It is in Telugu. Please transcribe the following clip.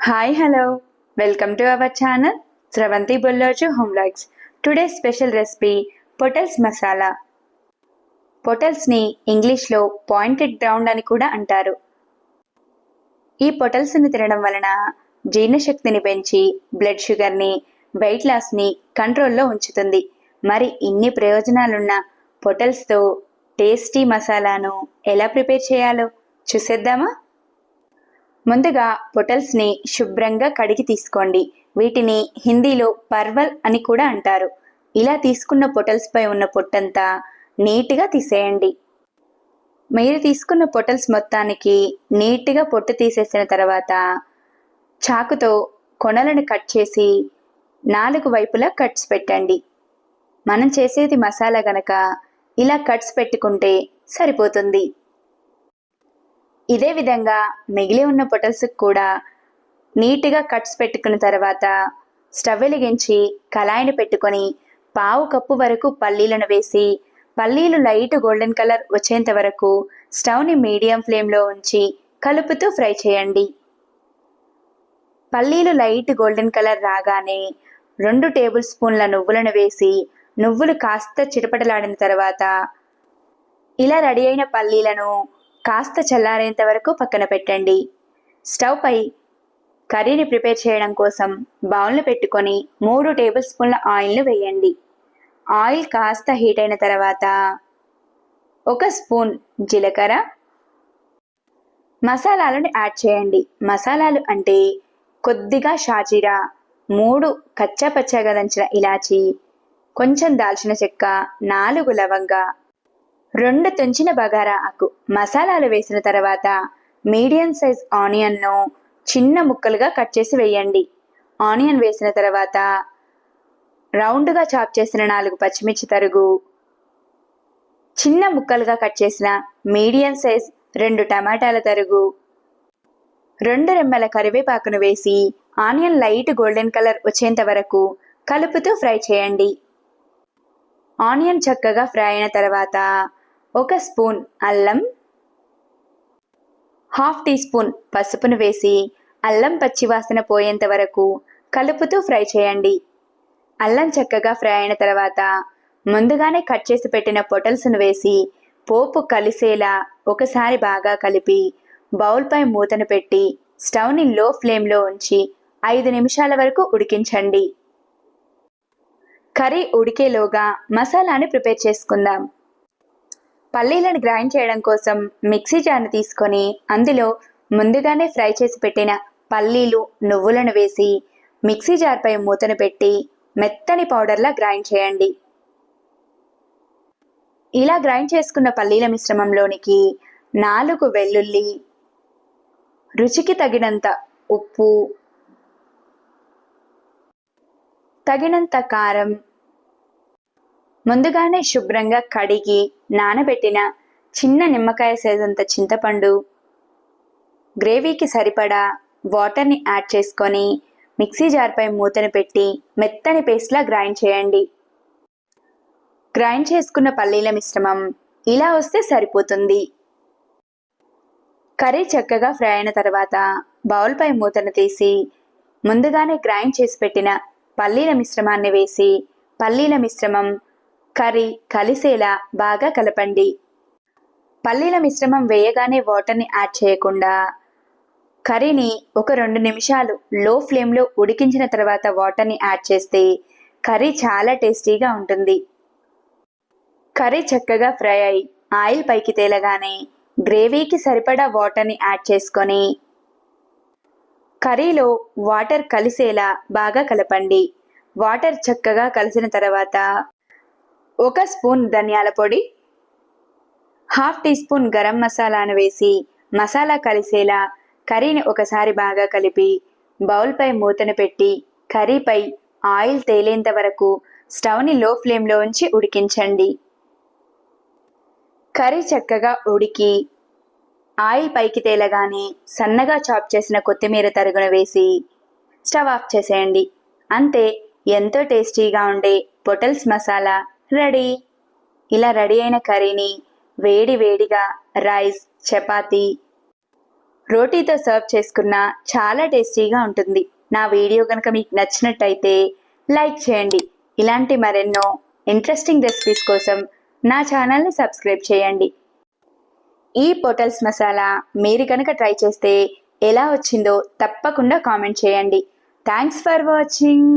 Hi hello welcome to our channel Sravanthi Bolloju home logs today special recipe పొటల్స్ మసాలా పొటల్స్ని ఇంగ్లీష్లో పాయింటెడ్ గ్రౌండ్ అని కూడా అంటారు. ఈ పొటల్స్ని తినడం వలన జీర్ణశక్తిని పెంచి బ్లడ్ షుగర్ని వెయిట్ లాస్ని కంట్రోల్లో ఉంచుతుంది. మరి ఇన్ని ప్రయోజనాలున్న పొటల్స్తో టేస్టీ మసాలాను ఎలా ప్రిపేర్ చేయాలో చూసేద్దామా? ముందుగా పొటల్స్ని శుభ్రంగా కడిగి తీసుకోండి. వీటిని హిందీలో పర్వల్ అని కూడా అంటారు. ఇలా తీసుకున్న పొటల్స్ పై ఉన్న పొట్టంతా నీట్గా తీసేయండి. మీరు తీసుకున్న పొటల్స్ మొత్తానికి నీట్గా పొట్టు తీసేసిన తర్వాత చాకుతో కొనలను కట్ చేసి నాలుగు వైపులా కట్స్ పెట్టండి. మనం చేసేది మసాలా గనక ఇలా కట్స్ పెట్టుకుంటే సరిపోతుంది. ఇదే విధంగా మిగిలి ఉన్న పొటల్స్ కూడా నీట్గా కట్స్ పెట్టుకున్న తర్వాత స్టవ్ వెలిగించి కళాయిని పెట్టుకొని పావు కప్పు వరకు పల్లీలను వేసి పల్లీలు లైట్ గోల్డెన్ కలర్ వచ్చేంత వరకు స్టవ్ని మీడియం ఫ్లేమ్లో ఉంచి కలుపుతూ ఫ్రై చేయండి. పల్లీలు లైట్ గోల్డెన్ కలర్ రాగానే రెండు టేబుల్ స్పూన్ల నువ్వులను వేసి నువ్వులు కాస్త చిటపటలాడిన తర్వాత ఇలా రెడీ అయిన పల్లీలను కాస్త చల్లారేంత వరకు పక్కన పెట్టండి. స్టవ్ పై కర్రీని ప్రిపేర్ చేయడం కోసం బౌల్ను పెట్టుకొని మూడు టేబుల్ స్పూన్ల ఆయిల్ను వేయండి. ఆయిల్ కాస్త హీట్ అయిన తర్వాత ఒక స్పూన్ జీలకర్ర. మసాలాలను యాడ్ చేయండి. మసాలాలు అంటే కొద్దిగా షాజీరా మూడు కచ్చా పచ్చగా దంచిన ఇలాచి కొంచెం దాల్చిన చెక్క నాలుగు లవంగా రెండు తుంచిన బగారా ఆకు. మసాలాలు వేసిన తర్వాత మీడియం సైజ్ ఆనియన్ను చిన్న ముక్కలుగా కట్ చేసి వేయండి. ఆనియన్ వేసిన తర్వాత రౌండ్గా చాప్ చేసిన నాలుగు పచ్చిమిర్చి తరుగు చిన్న ముక్కలుగా కట్ చేసిన మీడియం సైజ్ రెండు టమాటాల తరుగు రెండు రెమ్మల కరివేపాకును వేసి ఆనియన్ లైట్ గోల్డెన్ కలర్ వచ్చేంత వరకు కలుపుతూ ఫ్రై చేయండి. ఆనియన్ చక్కగా ఫ్రై అయిన తర్వాత ఒక స్పూన్ అల్లం హాఫ్ టీ స్పూన్ పసుపును వేసి అల్లం పచ్చివాసన పోయేంత వరకు కలుపుతూ ఫ్రై చేయండి. అల్లం చక్కగా ఫ్రై అయిన తర్వాత ముందుగానే కట్ చేసి పెట్టిన పొటల్స్ను వేసి పోపు కలిసేలా ఒకసారి బాగా కలిపి బౌల్పై మూతను పెట్టి స్టవ్ని లో ఫ్లేమ్లో ఉంచి ఐదు నిమిషాల వరకు ఉడికించండి. కర్రీ ఉడికేలోగా మసాలాని ప్రిపేర్ చేసుకుందాం. పల్లీలను గ్రైండ్ చేయడం కోసం మిక్సీ జార్ని తీసుకొని అందులో ముందుగానే ఫ్రై చేసి పెట్టిన పల్లీలు నువ్వులను వేసి మిక్సీ జార్పై మూతను పెట్టి మెత్తని పౌడర్లా గ్రైండ్ చేయండి. ఇలా గ్రైండ్ చేసుకున్న పల్లీల మిశ్రమంలోనికి నాలుగు వెల్లుల్లి రుచికి తగినంత ఉప్పు తగినంత కారం ముందుగానే శుభ్రంగా కడిగి నానబెట్టిన చిన్న నిమ్మకాయ సైజంత చింతపండు గ్రేవీకి సరిపడా వాటర్ని యాడ్ చేసుకొని మిక్సీ జార్పై మూతను పెట్టి మెత్తని పేస్ట్లా గ్రైండ్ చేయండి. గ్రైండ్ చేసుకున్న పల్లీల మిశ్రమం ఇలా వస్తే సరిపోతుంది. కర్రీ చక్కగా ఫ్రై అయిన తర్వాత బౌల్పై మూతను తీసి ముందుగానే గ్రైండ్ చేసి పెట్టిన పల్లీల మిశ్రమాన్ని వేసి పల్లీల మిశ్రమం కర్రీ కలిసేలా బాగా కలపండి. పల్లీల మిశ్రమం వేయగానే వాటర్ని యాడ్ చేయకుండా కర్రీని ఒక రెండు నిమిషాలు లో ఫ్లేమ్లో ఉడికించిన తర్వాత వాటర్ని యాడ్ చేస్తే కర్రీ చాలా టేస్టీగా ఉంటుంది. కర్రీ చక్కగా ఫ్రై అయి ఆయిల్ పైకి తేలగానే గ్రేవీకి సరిపడా వాటర్ని యాడ్ చేసుకొని కర్రీలో వాటర్ కలిసేలా బాగా కలపండి. వాటర్ చక్కగా కలిసిన తర్వాత ఒక స్పూన్ ధనియాల పొడి హాఫ్ టీ స్పూన్ గరం మసాలాను వేసి మసాలా కలిసేలా కర్రీని ఒకసారి బాగా కలిపి బౌల్పై మూతను పెట్టి కర్రీపై ఆయిల్ తేలేంత వరకు స్టవ్ని లో ఫ్లేమ్లో ఉంచి ఉడికించండి. కర్రీ చక్కగా ఉడికి ఆయిల్ పైకి తేలగానే సన్నగా చాప్ చేసిన కొత్తిమీర తరుగున వేసి స్టవ్ ఆఫ్ చేసేయండి. అంతే ఎంతో టేస్టీగా ఉండే పొటల్స్ మసాలా రెడీ? ఇలా రెడీ అయిన కర్రీని వేడి వేడిగా రైస్ చపాతీ రోటీతో సర్వ్ చేసుకున్న చాలా టేస్టీగా ఉంటుంది. నా వీడియో కనుక మీకు నచ్చినట్టయితే లైక్ చేయండి. ఇలాంటి మరెన్నో ఇంట్రెస్టింగ్ రెసిపీస్ కోసం నా ఛానల్ని సబ్స్క్రైబ్ చేయండి. ఈ పొటల్స్ మసాలా మీరు కనుక ట్రై చేస్తే ఎలా వచ్చిందో తప్పకుండా కామెంట్ చేయండి. Thanks for watching.